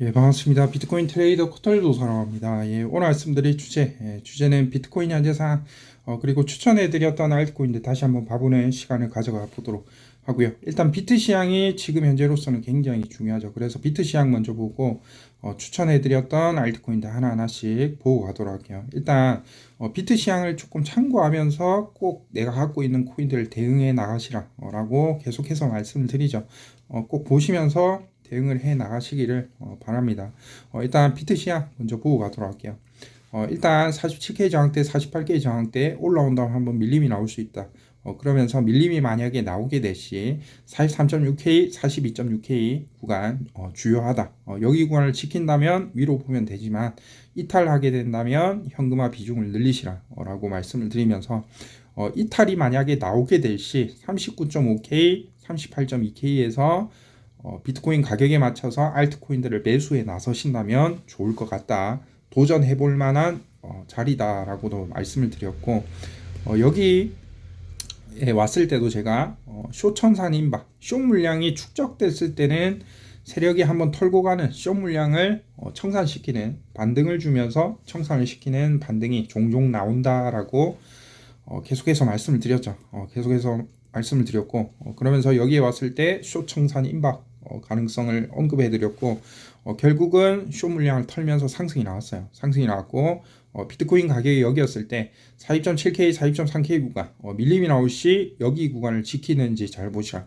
예, 반갑습니다. 비트코인 트레이더 코털도 사랑합니다. 예, 오늘 말씀드릴 주제, 예, 주제는 비트코인 현재 상황, 어, 그리고 추천해드렸던 알트코인들 다시 한번 봐보는 시간을 가져가 보도록 하고요. 일단 비트 시향이 지금 현재로서는 굉장히 중요하죠. 그래서 비트 시향 먼저 보고 어, 추천해드렸던 알트코인들 하나하나씩 보고 가도록 할게요. 일단 어, 비트 시향을 조금 참고하면서 꼭 내가 갖고 있는 코인들을 대응해 나가시라라고 계속해서 말씀을 드리죠. 어, 꼭 보시면서 대응을 해 나가시기를 어, 바랍니다. 어, 일단 비트 시향 먼저 보고 가도록 할게요. 어, 일단 47K 저항대, 48K 저항대 올라온다면 한번 밀림이 나올 수 있다. 어, 그러면서 밀림이 만약에 나오게 될 시 43.6K, 42.6K 구간 어, 주요하다. 어, 여기 구간을 지킨다면 위로 보면 되지만 이탈하게 된다면 현금화 비중을 늘리시라라고 말씀을 드리면서 어, 이탈이 만약에 나오게 될 시 39.5K, 38.2K에서 어, 비트코인 가격에 맞춰서 알트코인들을 매수해 나서신다면 좋을 것 같다. 도전해 볼 만한 어, 자리다라고도 말씀을 드렸고 어, 여기 에 왔을 때도 제가 어, 쇼천산 임박 쇼 물량이 축적됐을 때는 세력이 한번 털고 가는 쇼 물량을 어, 청산시키는 반등을 주면서 청산을 시키는 반등이 종종 나온다라고 어, 계속해서 말씀을 드렸죠. 어, 계속해서 말씀을 드렸고 어, 그러면서 여기에 왔을 때 쇼청산 임박 어, 가능성을 언급해 드렸고 어, 결국은 쇼 물량을 털면서 상승이 나왔어요. 상승이 나왔고 어, 비트코인 가격이 여기였을 때 42.7K, 42.3K 구간 어, 밀림이 나올 시 여기 구간을 지키는지 잘 보시라.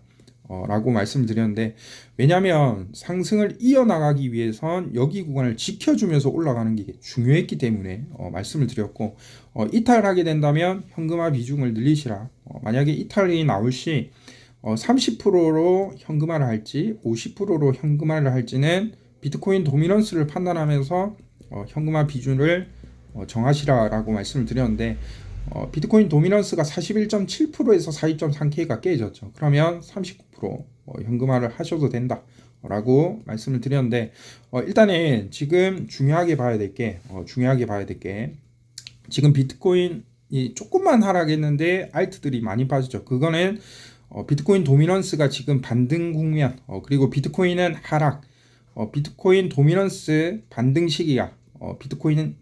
어, 라고 말씀드렸는데 왜냐하면 상승을 이어나가기 위해선 여기 구간을 지켜주면서 올라가는 게 중요했기 때문에 어, 말씀을 드렸고 어, 이탈하게 된다면 현금화 비중을 늘리시라 어, 만약에 이탈이 나올 시 어, 30%로 현금화를 할지 50%로 현금화를 할지는 비트코인 도미넌스를 판단하면서 어, 현금화 비중을 어, 정하시라라고 말씀을 드렸는데 어, 비트코인 도미넌스가 41.7%에서 42.3K가 깨졌죠. 그러면 39% 어, 현금화를 하셔도 된다 라고 말씀을 드렸는데 어, 일단은 지금 중요하게 봐야 될게 어, 중요하게 봐야 될 게 지금 비트코인이 조금만 하락했는데 알트들이 많이 빠지죠. 그거는 어, 비트코인 도미넌스가 지금 반등 국면 어, 그리고 비트코인은 하락 어, 비트코인 도미넌스 반등 시기가 어, 비트코인이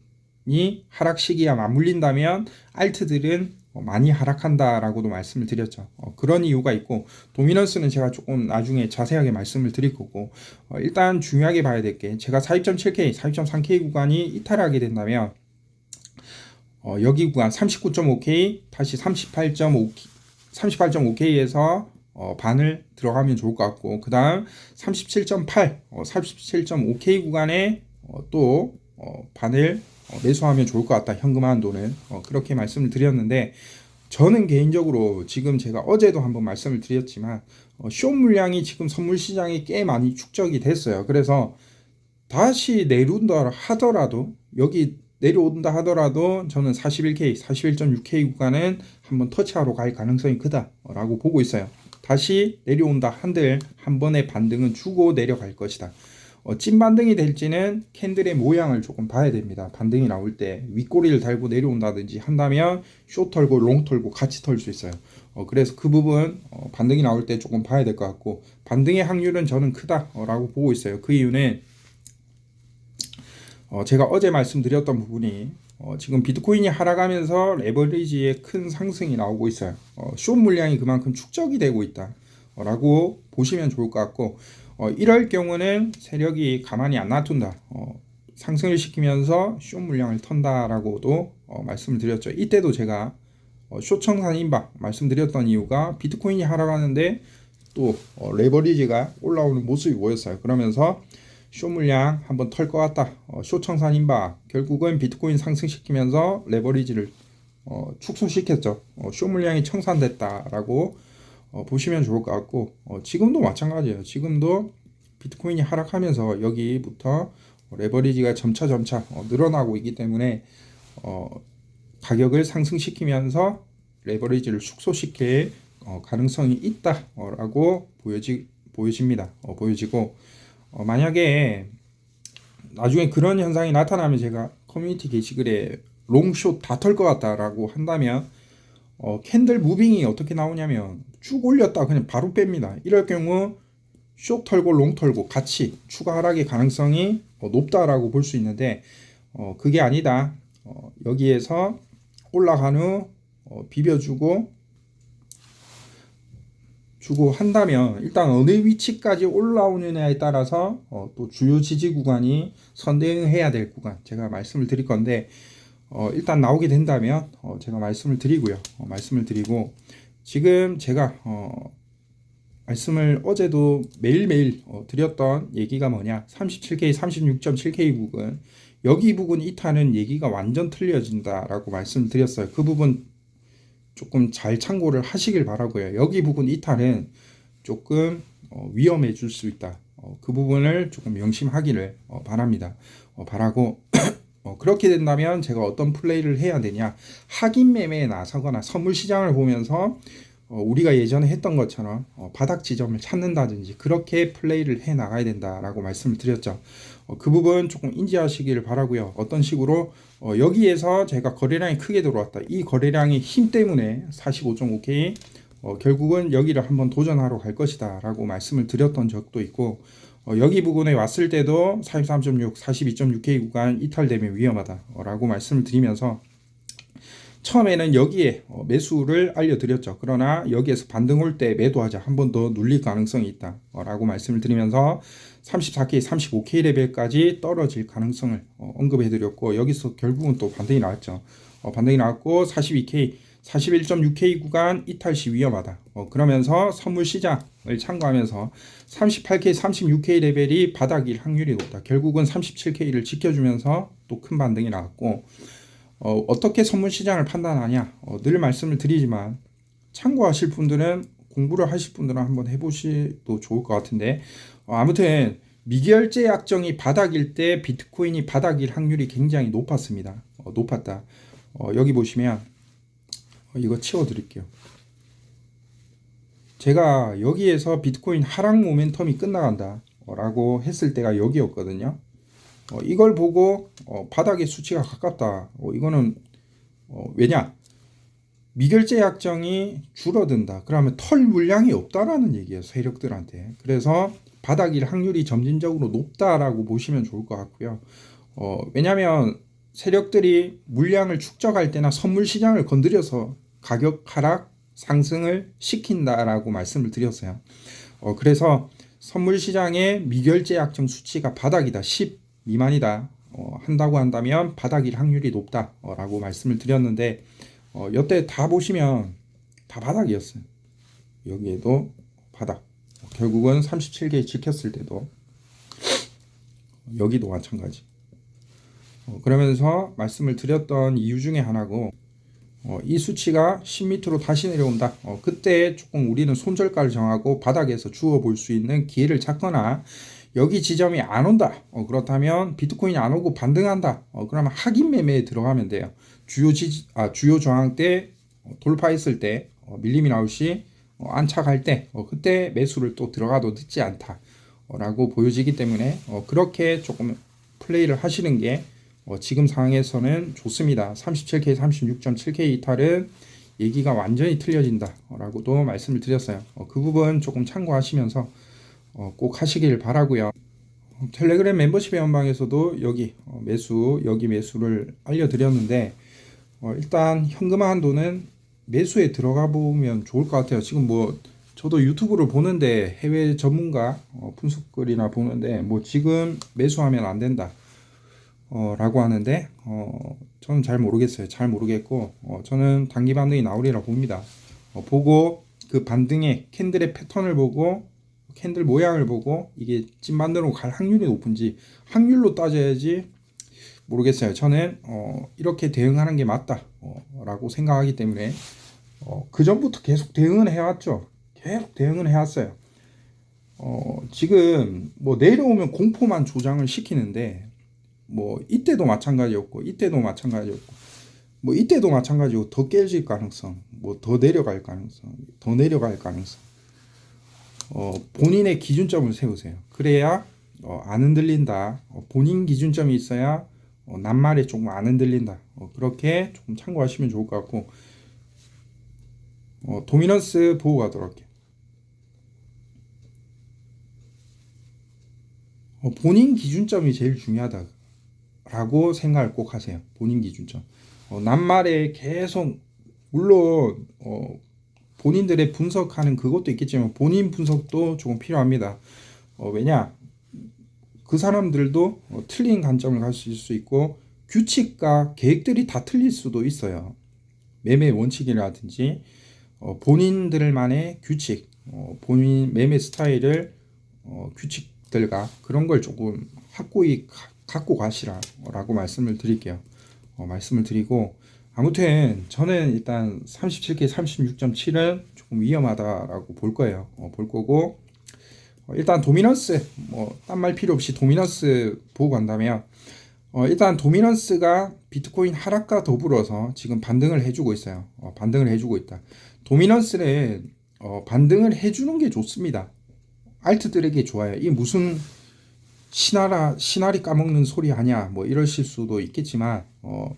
하락 시기와 맞물린다면 알트들은 어, 많이 하락한다라고도 말씀을 드렸죠. 어, 그런 이유가 있고 도미넌스는 제가 조금 나중에 자세하게 말씀을 드릴 거고 어, 일단 중요하게 봐야 될 게 제가 42.7K, 42.3K 구간이 이탈하게 된다면 어, 여기 구간 39.5K 다시 38.5K 38.5K에서 어, 반을 들어가면 좋을 것 같고 그 다음 37.8, 어, 37.5K 구간에 어, 또 어, 반을 어, 매수하면 좋을 것 같다 현금화 한도는 어, 그렇게 말씀을 드렸는데 저는 개인적으로 지금 제가 어제도 한번 말씀을 드렸지만 어, 쇼 물량이 지금 선물 시장에 꽤 많이 축적이 됐어요. 그래서 다시 내려온다 하더라도 여기 내려온다 하더라도 저는 41K, 41.6K 구간은 한번 터치하러 갈 가능성이 크다라고 보고 있어요. 다시 내려온다 한들 한 번의 반등은 주고 내려갈 것이다. 어, 찐 반등이 될지는 캔들의 모양을 조금 봐야 됩니다. 반등이 나올 때 윗꼬리를 달고 내려온다든지 한다면 쇼 털고 롱 털고 같이 털 수 있어요. 어, 그래서 그 부분 어, 반등이 나올 때 조금 봐야 될 것 같고 반등의 확률은 저는 크다라고 보고 있어요. 그 이유는 어, 제가 어제 말씀드렸던 부분이 어, 지금 비트코인이 하락하면서 레버리지의 큰 상승이 나오고 있어요. 어, 숏 물량이 그만큼 축적이 되고 있다라고 보시면 좋을 것 같고 어, 이럴 경우는 세력이 가만히 안 놔둔다. 어, 상승을 시키면서 숏 물량을 턴다라고도 어, 말씀을 드렸죠. 이때도 제가 어, 쇼청산 임박 말씀드렸던 이유가 비트코인이 하락하는데 또 어, 레버리지가 올라오는 모습이 보였어요. 그러면서 쇼 물량 한번 털 것 같다. 어, 쇼 청산 임박 결국은 비트코인 상승시키면서 레버리지를 어, 축소시켰죠. 어, 쇼 물량이 청산됐다라고 어, 보시면 좋을 것 같고 어, 지금도 마찬가지예요. 지금도 비트코인이 하락하면서 여기부터 레버리지가 점차 점차 어, 늘어나고 있기 때문에 어, 가격을 상승시키면서 레버리지를 축소시킬 어, 가능성이 있다라고 보여지 보여집니다. 어, 보여지고 어, 만약에 나중에 그런 현상이 나타나면 제가 커뮤니티 게시글에 롱숏 다 털 것 같다라고 한다면 어, 캔들 무빙이 어떻게 나오냐면 쭉 올렸다 그냥 바로 뺍니다. 이럴 경우 쇼 털고 롱 털고 같이 추가 하락의 가능성이 어, 높다라고 볼 수 있는데 어, 그게 아니다. 어, 여기에서 올라간 후 어, 비벼주고 주고 한다면 일단 어느 위치까지 올라오느냐에 따라서 어, 또 주요 지지 구간이 선대응해야 될 구간 제가 말씀을 드릴 건데 어, 일단 나오게 된다면 어, 제가 말씀을 드리고요. 어, 말씀을 드리고 지금 제가 어, 말씀을 어제도 매일매일 어, 드렸던 얘기가 뭐냐 37K 36.7K 부근 여기 부분 이탈은 얘기가 완전 틀려진다라고 말씀을 드렸어요. 그 부분 조금 잘 참고를 하시길 바라고요. 여기 부분 이탈은 조금 어, 위험해질 수 있다. 어, 그 부분을 조금 명심하기를 어, 바랍니다. 어, 바라고 어, 그렇게 된다면 제가 어떤 플레이를 해야 되냐? 확인 매매에 나서거나 선물 시장을 보면서 어, 우리가 예전에 했던 것처럼 어, 바닥 지점을 찾는다든지 그렇게 플레이를 해 나가야 된다라고 말씀을 드렸죠. 어, 그 부분 조금 인지하시기를 바라고요. 어떤 식으로 어, 여기에서 제가 거래량이 크게 들어왔다. 이 거래량의 힘 때문에 45.5K 어, 결국은 여기를 한번 도전하러 갈 것이다 라고 말씀을 드렸던 적도 있고 어, 여기 부분에 왔을 때도 43.6, 42.6K 구간 이탈되면 위험하다 라고 말씀을 드리면서 처음에는 여기에 어, 매수를 알려드렸죠. 그러나 여기에서 반등 올 때 매도하자 한 번 더 눌릴 가능성이 있다 라고 말씀을 드리면서 34K, 35K 레벨까지 떨어질 가능성을 어, 언급해 드렸고 여기서 결국은 또 반등이 나왔죠. 어, 반등이 나왔고 42K, 41.6K 구간 이탈 시 위험하다. 어, 그러면서 선물 시장을 참고하면서 38K, 36K 레벨이 바닥일 확률이 높다. 결국은 37K를 지켜주면서 또 큰 반등이 나왔고 어, 어떻게 선물 시장을 판단하냐? 어, 늘 말씀을 드리지만 참고하실 분들은 공부를 하실 분들은 한번 해보시도 좋을 것 같은데 어, 아무튼 미결제 약정이 바닥일 때 비트코인이 바닥일 확률이 굉장히 높았습니다. 어, 높았다. 어, 여기 보시면 어, 이거 치워드릴게요. 제가 여기에서 비트코인 하락 모멘텀이 끝나간다 라고 했을 때가 여기였거든요. 어, 이걸 보고 어, 바닥의 수치가 가깝다. 어, 이거는 어, 왜냐? 미결제 약정이 줄어든다. 그러면 털 물량이 없다라는 얘기예요. 세력들한테. 그래서 바닥일 확률이 점진적으로 높다라고 보시면 좋을 것 같고요. 어, 왜냐하면 세력들이 물량을 축적할 때나 선물 시장을 건드려서 가격 하락 상승을 시킨다라고 말씀을 드렸어요. 어, 그래서 선물 시장의 미결제 약정 수치가 바닥이다. 10 미만이다. 어, 한다고 한다면 바닥일 확률이 높다라고 말씀을 드렸는데 어, 여태 다 보시면 다 바닥이었어요. 여기에도 바닥. 결국은 37개 지켰을 때도 여기도 마찬가지. 어, 그러면서 말씀을 드렸던 이유 중에 하나고 어, 이 수치가 10m로 다시 내려온다. 어, 그때 조금 우리는 손절가를 정하고 바닥에서 주워 볼 수 있는 기회를 찾거나 여기 지점이 안 온다. 어, 그렇다면 비트코인이 안 오고 반등한다. 어, 그러면 확인 매매에 들어가면 돼요. 주요 지 아, 주요 저항 때 어, 돌파했을 때 어, 밀림이 나올 시 어, 안착할 때 어, 그때 매수를 또 들어가도 늦지 않다. 어, 라고 보여지기 때문에 어, 그렇게 조금 플레이를 하시는 게 어, 지금 상황에서는 좋습니다. 37K, 36.7K 이탈은 얘기가 완전히 틀려진다. 라고도 말씀을 드렸어요. 어, 그 부분 조금 참고하시면서 어, 꼭 하시길 바라고요. 어, 텔레그램 멤버십 회원방에서도 여기 어, 매수 여기 매수를 알려드렸는데 어, 일단 현금화 한도는 매수에 들어가 보면 좋을 것 같아요. 지금 뭐 저도 유튜브를 보는데 해외 전문가 어, 분석글이나 보는데 뭐 지금 매수하면 안 된다. 어, 라고 하는데 어, 저는 잘 모르겠어요. 잘 모르겠고 어, 저는 단기 반등이 나오리라 봅니다. 어, 보고 그 반등의 캔들의 패턴을 보고 캔들 모양을 보고 이게 찐반대로 갈 확률이 높은지 확률로 따져야지 모르겠어요. 저는 어, 이렇게 대응하는 게 맞다라고 생각하기 때문에 어, 그 전부터 계속 대응을 해왔죠. 계속 대응을 해왔어요. 어, 지금 뭐 내려오면 공포만 조장을 시키는데 뭐 이때도 마찬가지였고 이때도 마찬가지였고 뭐 이때도 마찬가지고 더 깨질 가능성, 뭐 더 내려갈 가능성, 더 내려갈 가능성. 어, 본인의 기준점을 세우세요. 그래야 어, 안 흔들린다. 어, 본인 기준점이 있어야 어, 낱말에 조금 안 흔들린다. 어, 그렇게 조금 참고하시면 좋을 것 같고 어, 도미넌스 보고 가도록 할게요. 어, 본인 기준점이 제일 중요하다라고 생각을 꼭 하세요. 본인 기준점. 어, 낱말에 계속 물론 어, 본인들의 분석하는 그것도 있겠지만 본인 분석도 조금 필요합니다. 어, 왜냐 그 사람들도 어, 틀린 관점을 가질 수 있고 규칙과 계획들이 다 틀릴 수도 있어요. 매매 원칙이라든지 어, 본인들만의 규칙, 어, 본인 매매 스타일을 어, 규칙들과 그런 걸 조금 확고히 가- 갖고 가시라라고 말씀을 드릴게요. 어, 말씀을 드리고 아무튼 저는 일단 37K 36.7은 조금 위험하다라고 볼 거예요. 어, 볼 거고 어, 일단 도미넌스 뭐 딴 말 필요 없이 도미넌스 보고 간다면 어, 일단 도미넌스가 비트코인 하락과 더불어서 지금 반등을 해주고 있어요. 어, 반등을 해주고 있다. 도미넌스는 어, 반등을 해주는 게 좋습니다. 알트들에게 좋아요. 이게 무슨 시나라 시나리 까먹는 소리 하냐 뭐 이러실 수도 있겠지만 어,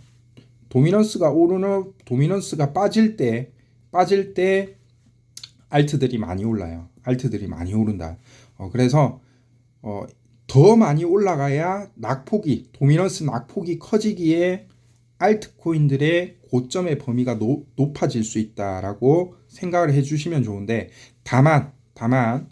도미넌스가 오르는 도미넌스가 빠질 때 빠질 때 알트들이 많이 올라요. 알트들이 많이 오른다. 어, 그래서 어, 더 많이 올라가야 낙폭이 도미넌스 낙폭이 커지기에 알트코인들의 고점의 범위가 노, 높아질 수 있다라고 생각을 해주시면 좋은데 다만 다만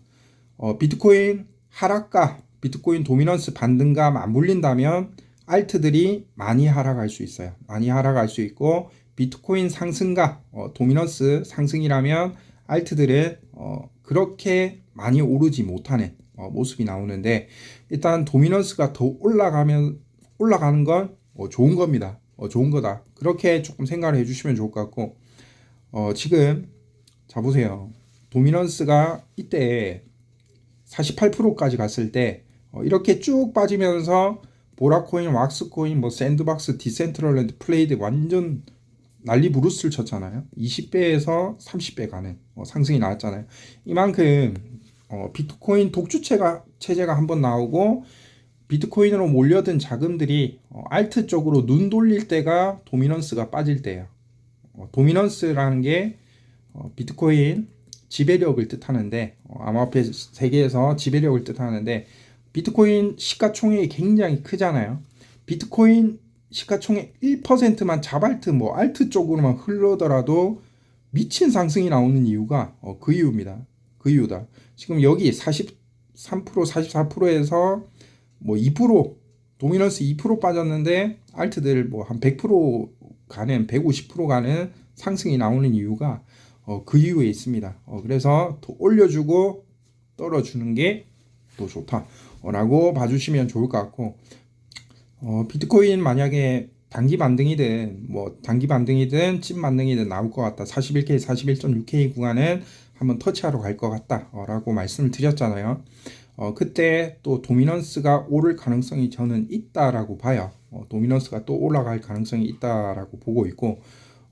어, 비트코인 하락과 비트코인 도미넌스 반등과 맞물린다면 알트들이 많이 하락할 수 있어요. 많이 하락할 수 있고 비트코인 상승과 어, 도미넌스 상승이라면 알트들은 어, 그렇게 많이 오르지 못하는 어, 모습이 나오는데 일단 도미넌스가 더 올라가면 올라가는 건 어, 좋은 겁니다. 어, 좋은 거다. 그렇게 조금 생각을 해주시면 좋을 것 같고 어, 지금 자 보세요. 도미넌스가 이때 48%까지 갔을 때 어, 이렇게 쭉 빠지면서 보라코인, 왁스코인, 뭐 샌드박스, 디센트럴랜드, 플레이드 완전 난리 부르스를 쳤잖아요. 20배에서 30배 가는 어, 상승이 나왔잖아요. 이만큼 어, 비트코인 독주체가 체제가 한번 나오고 비트코인으로 몰려든 자금들이 어, 알트 쪽으로 눈 돌릴 때가 도미넌스가 빠질 때예요. 어, 도미넌스라는 게 어, 비트코인 지배력을 뜻하는데 어, 암호화폐 세계에서 지배력을 뜻하는데 비트코인 시가총액이 굉장히 크잖아요. 비트코인 시가총액 1%만 자발트 뭐 알트 쪽으로만 흘러더라도 미친 상승이 나오는 이유가 어, 그 이유입니다. 그 이유다. 지금 여기 43% 44%에서 뭐 2% 도미넌스 2% 빠졌는데 알트들 뭐 한 100% 가는 150% 가는 상승이 나오는 이유가 어, 그 이유에 있습니다. 어, 그래서 더 올려주고 떨어주는 게더 좋다라고 봐주시면 좋을 것 같고 어, 비트코인 만약에 단기 반등이든 뭐 단기 반등이든 찐 반등이든 나올 것 같다. 41K, 41.6K 구간은 한번 터치하러 갈 것 같다라고 말씀을 드렸잖아요. 어, 그때 또 도미넌스가 오를 가능성이 저는 있다라고 봐요. 어, 도미넌스가 또 올라갈 가능성이 있다라고 보고 있고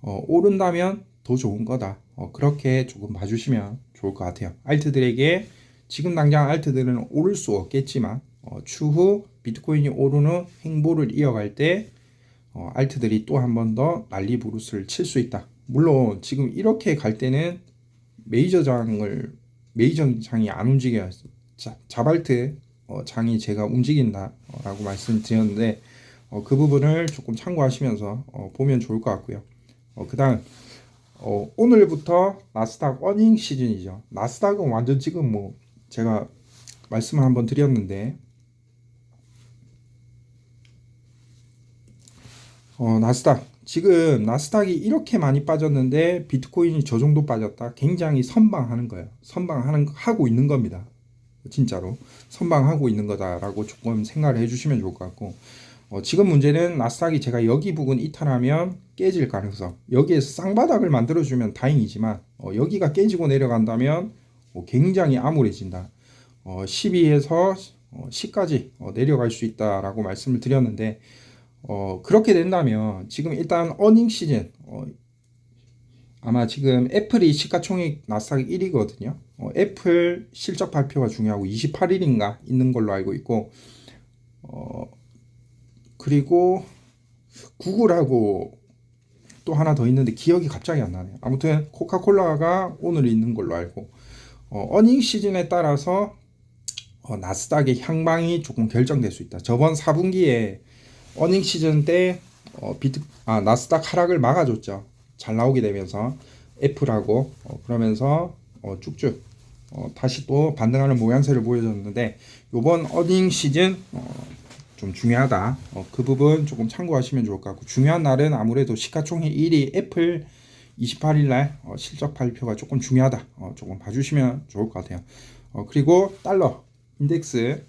어, 오른다면 더 좋은 거다. 어, 그렇게 조금 봐주시면 좋을 것 같아요. 알트들에게 지금 당장 알트들은 오를 수 없겠지만 어, 추후 비트코인이 오르는 행보를 이어갈 때 어, 알트들이 또 한 번 더 난리 부르스를 칠 수 있다. 물론 지금 이렇게 갈 때는 메이저 장을 메이저 장이 안 움직여요. 자, 자발트 어, 장이 제가 움직인다라고 말씀드렸는데 어, 그 부분을 조금 참고하시면서 어, 보면 좋을 것 같고요. 어, 그다음 어, 오늘부터 나스닥 어닝 시즌이죠. 나스닥은 완전 지금 뭐 제가 말씀을 한번 드렸는데 어, 나스닥 지금 나스닥이 이렇게 많이 빠졌는데 비트코인이 저 정도 빠졌다. 굉장히 선방하는 거예요. 선방하는 하고 있는 겁니다. 진짜로 선방하고 있는 거다라고 조금 생각을 해주시면 좋을 것 같고 어, 지금 문제는 나스닥이 제가 여기 부분 이탈하면 깨질 가능성 여기에서 쌍바닥을 만들어주면 다행이지만 어, 여기가 깨지고 내려간다면 어, 굉장히 암울해진다. 어, 12에서 어, 10까지 어, 내려갈 수 있다라고 말씀을 드렸는데 어, 그렇게 된다면 지금 일단 어닝 시즌 어, 아마 지금 애플이 시가총액 나스닥 1위거든요. 어, 애플 실적 발표가 중요하고 28일인가 있는 걸로 알고 있고 어, 그리고 구글하고 또 하나 더 있는데 기억이 갑자기 안 나네요. 아무튼 코카콜라가 오늘 있는 걸로 알고 어, 어닝 시즌에 따라서 어, 나스닥의 향방이 조금 결정될 수 있다. 저번 4분기에 어닝 시즌 때 어, 비트 아 나스닥 하락을 막아줬죠. 잘 나오게 되면서 애플하고 어, 그러면서 어, 쭉쭉 어, 다시 또 반등하는 모양새를 보여줬는데 요번 어닝 시즌 어, 좀 중요하다. 어, 그 부분 조금 참고하시면 좋을 것 같고 중요한 날은 아무래도 시가총액 1위 애플 28일 날 어, 실적 발표가 조금 중요하다. 어, 조금 봐주시면 좋을 것 같아요. 어, 그리고 달러 인덱스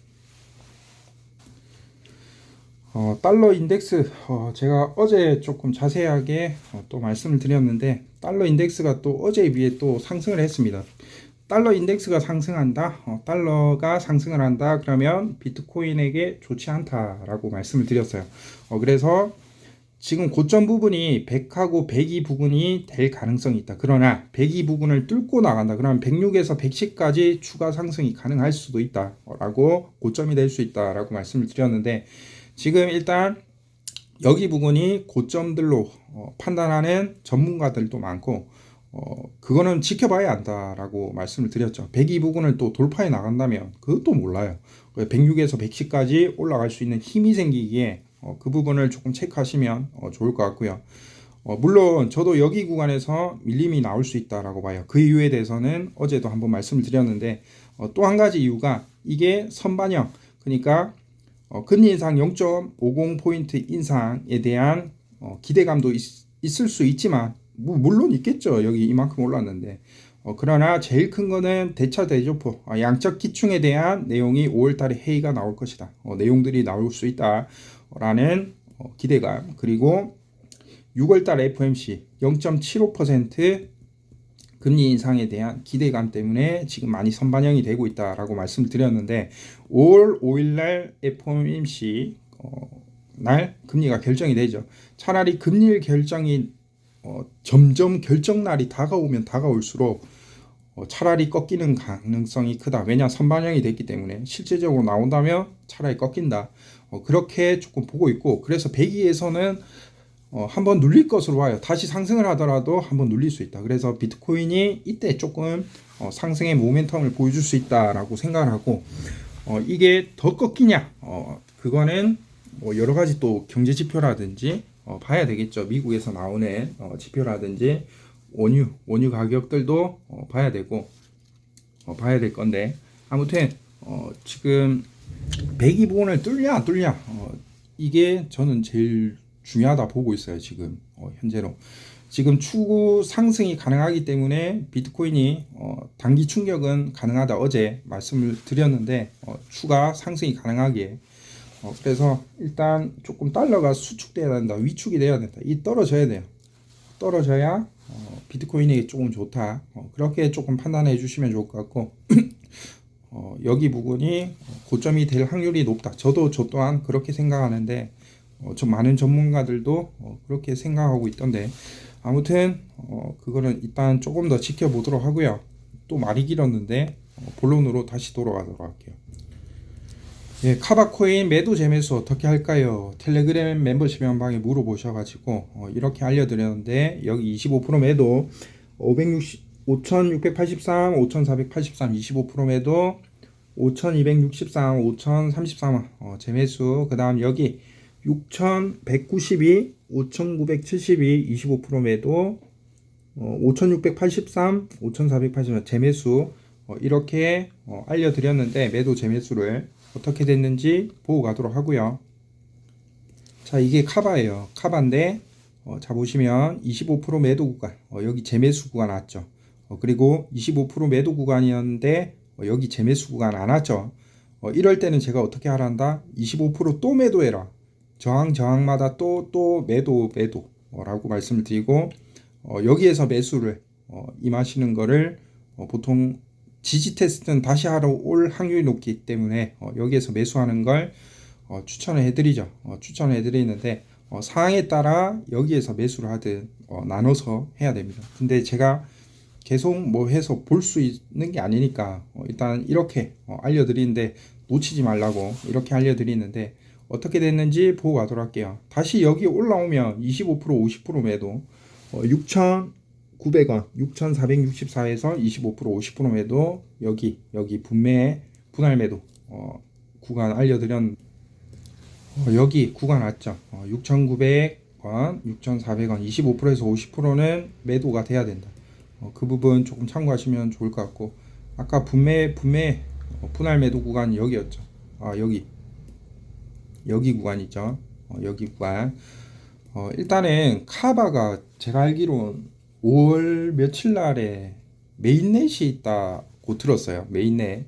어, 달러 인덱스 어, 제가 어제 조금 자세하게 어, 또 말씀을 드렸는데 달러 인덱스가 또 어제에 비해 또 상승을 했습니다. 달러 인덱스가 상승한다, 어, 달러가 상승을 한다, 그러면 비트코인에게 좋지 않다라고 말씀을 드렸어요. 어, 그래서 지금 고점 부분이 100하고 102 부분이 될 가능성이 있다. 그러나 102 부분을 뚫고 나간다. 그러면 106에서 110까지 추가 상승이 가능할 수도 있다. 라고 고점이 될 수 있다 라고 말씀을 드렸는데 지금 일단 여기 부분이 고점들로 어, 판단하는 전문가들도 많고 어, 그거는 지켜봐야 한다라고 말씀을 드렸죠. 102 부분을 또 돌파해 나간다면 그것도 몰라요. 106에서 110까지 올라갈 수 있는 힘이 생기기에 어, 그 부분을 조금 체크하시면 어, 좋을 것 같고요. 어, 물론 저도 여기 구간에서 밀림이 나올 수 있다라고 봐요. 그 이유에 대해서는 어제도 한번 말씀을 드렸는데 어, 또 한 가지 이유가 이게 선반영 그러니까 어, 금리 인상 0.50포인트 인상에 대한 어, 기대감도 있, 있을 수 있지만 뭐, 물론 있겠죠. 여기 이만큼 올랐는데 어, 그러나 제일 큰 거는 대차 대조포 아, 양적 기충에 대한 내용이 5월달에 회의가 나올 것이다. 어, 내용들이 나올 수 있다라는 어, 기대감 그리고 6월달 FMC 0.75% 금리 인상에 대한 기대감 때문에 지금 많이 선반영이 되고 있다라고 말씀을 드렸는데 5월 5일 날 FOMC 어, 날 금리가 결정이 되죠. 차라리 금리 결정이 어, 점점 결정 날이 다가오면 다가올수록 어, 차라리 꺾이는 가능성이 크다. 왜냐 선반영이 됐기 때문에 실제적으로 나온다면 차라리 꺾인다. 어, 그렇게 조금 보고 있고 그래서 배기에서는 어, 한번 눌릴 것으로 봐요. 다시 상승을 하더라도 한번 눌릴 수 있다. 그래서 비트코인이 이때 조금 어, 상승의 모멘텀을 보여줄 수 있다라고 생각을 하고 어, 이게 더 꺾이냐? 어, 그거는 뭐 여러 가지 또 경제 지표라든지 어, 봐야 되겠죠. 미국에서 나오는 어, 지표라든지 원유 원유 가격들도 어, 봐야 되고 어, 봐야 될 건데 아무튼 어, 지금 102부분을 뚫냐 안 뚫냐 어, 이게 저는 제일 중요하다 보고 있어요 지금 어, 현재로. 지금 추구 상승이 가능하기 때문에 비트코인이 어, 단기 충격은 가능하다. 어제 말씀을 드렸는데 어, 추가 상승이 가능하기에. 어, 그래서 일단 조금 달러가 수축돼야 된다 위축이 돼야 된다. 이 떨어져야 돼요. 떨어져야 어, 비트코인이 조금 좋다. 어, 그렇게 조금 판단해 주시면 좋을 것 같고 어, 여기 부분이 고점이 될 확률이 높다. 저도 저 또한 그렇게 생각하는데 어, 좀 많은 전문가들도 어, 그렇게 생각하고 있던데 아무튼 어, 그거는 일단 조금 더 지켜보도록 하고요. 또 말이 길었는데 어, 본론으로 다시 돌아가도록 할게요. 예, 카바코인 매도 재매수 어떻게 할까요? 텔레그램 멤버십 연방에 물어보셔가지고 어, 이렇게 알려드렸는데 여기 25% 매도 560 5,683, 5,483, 25% 매도 5,263, 5,033 어, 재매수 그 다음 여기 6,192, 5,972, 25% 매도, 어, 5,683, 5,480 재매수 어, 이렇게 어, 알려드렸는데 매도 재매수를 어떻게 됐는지 보고 가도록 하고요. 자 이게 카바예요. 카바인데 어, 자 보시면 25% 매도 구간 어, 여기 재매수 구간 왔죠. 어, 그리고 25% 매도 구간이었는데 어, 여기 재매수 구간 안 왔죠. 어, 이럴 때는 제가 어떻게 하란다? 25%또 매도해라. 저항 저항마다 또 또 매도 매도라고 말씀을 드리고 어, 여기에서 매수를 어, 임하시는 거를 어, 보통 지지 테스트는 다시 하러 올 확률이 높기 때문에 어, 여기에서 매수하는 걸 어, 추천을 해드리죠. 어, 추천을 해드리는데 어, 상황에 따라 여기에서 매수를 하든 어, 나눠서 해야 됩니다. 근데 제가 계속 뭐 해서 볼 수 있는 게 아니니까 어, 일단 이렇게 어, 알려드리는데 놓치지 말라고 이렇게 알려드리는데 어떻게 됐는지 보고 가도록 할게요. 다시 여기 올라오면 25% 50% 매도 어, 6,900원 6,464에서 25% 50% 매도 여기 여기 분매 분할 매도 어, 구간 알려드렸는데 어, 여기 구간 왔죠. 어, 6,900원, 6,400원, 25%에서 50%는 매도가 돼야 된다. 어, 그 부분 조금 참고하시면 좋을 것 같고 아까 분매 분매 어, 분할 매도 구간이 여기였죠. 아 여기 여기 구간 있죠. 어, 여기 구간. 어, 일단은 카바가 제가 알기로는 5월 며칠 날에 메인넷이 있다고 들었어요. 메인넷.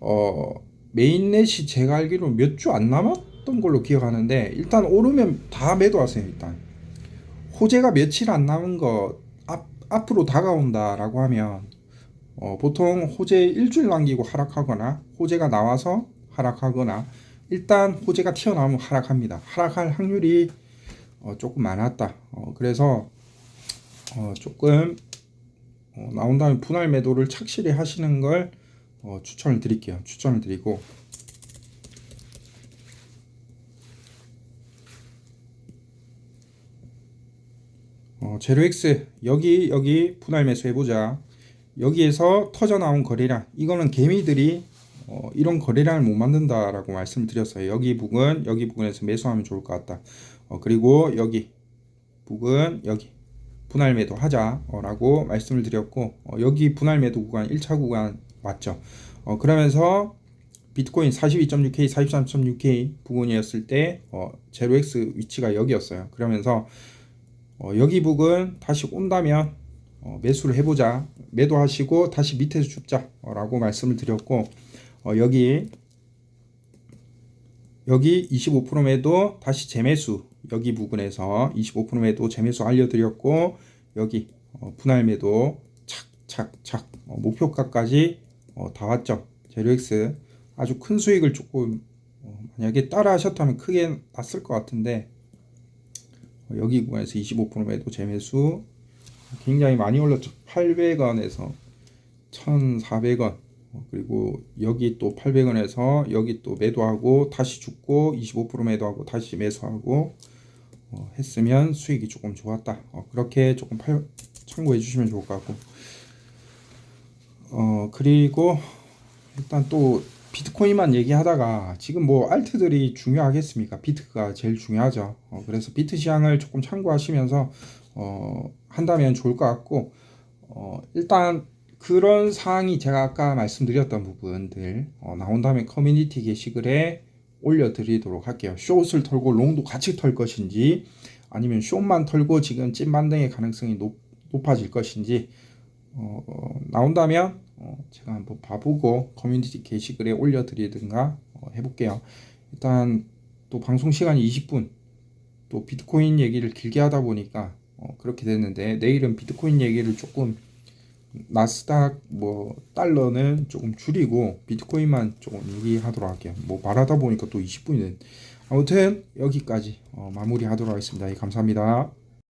어, 메인넷이 제가 알기로 몇 주 안 남았던 걸로 기억하는데 일단 오르면 다 매도하세요. 일단 호재가 며칠 안 남은 거 앞, 앞으로 다가온다라고 하면 어, 보통 호재 일주일 남기고 하락하거나 호재가 나와서 하락하거나 일단 호재가 튀어나오면 하락합니다. 하락할 확률이 어, 조금 많았다. 어, 그래서 어, 조금 어, 나온 다음에 분할 매도를 착실히 하시는 걸 어, 추천을 드릴게요. 추천을 드리고 어, 제로엑스 여기 여기 분할 매수 해보자. 여기에서 터져 나온 거래량 이거는 개미들이 어, 이런 거래량을 못 만든다라고 말씀드렸어요. 여기 부근 여기 부근에서 매수하면 좋을 것 같다. 어, 그리고 여기 부근 여기 분할 매도 하자라고 말씀을 드렸고 어, 여기 분할 매도 구간 1차 구간 맞죠. 어, 그러면서 비트코인 42.6K, 43.6K 부근이었을 때 어, 제로엑스 위치가 여기였어요. 그러면서 어, 여기 부근 다시 온다면 어, 매수를 해보자. 매도하시고 다시 밑에서 줍자라고 말씀을 드렸고 어, 여기 여기 25% 매도 다시 재매수 여기 부근에서 25% 매도 재매수 알려드렸고 여기 어, 분할 매도 착착착 어, 목표가까지 어, 다 왔죠. 제로엑스 아주 큰 수익을 조금 어, 만약에 따라 하셨다면 크게 났을 것 같은데 어, 여기 구간에서 25% 매도 재매수 굉장히 많이 올랐죠. 800원에서 1,400원 어, 그리고 여기 또 800원에서 여기 또 매도하고 다시 죽고 25% 매도하고 다시 매수하고 어, 했으면 수익이 조금 좋았다. 어, 그렇게 조금 팔, 참고해 주시면 좋을 것 같고 어 그리고 일단 또 비트코인만 얘기하다가 지금 뭐 알트들이 중요하겠습니까? 비트가 제일 중요하죠. 어, 그래서 비트 시장을 조금 참고하시면서 어, 한다면 좋을 것 같고 어, 일단 그런 사항이 제가 아까 말씀드렸던 부분들 어, 나온 다음에 커뮤니티 게시글에 올려드리도록 할게요. 숏을 털고 롱도 같이 털 것인지 아니면 숏만 털고 지금 찐반등의 가능성이 높, 높아질 것인지 어, 어, 나온다면 어, 제가 한번 봐보고 커뮤니티 게시글에 올려드리든가 어, 해볼게요. 일단 또 방송 시간이 20분 또 비트코인 얘기를 길게 하다 보니까 어, 그렇게 됐는데 내일은 비트코인 얘기를 조금 나스닥 뭐 달러는 조금 줄이고 비트코인만 조금 얘기하도록 할게요. 뭐 말하다 보니까 또 20분이 된. 아무튼 여기까지 어, 마무리하도록 하겠습니다. 예, 감사합니다.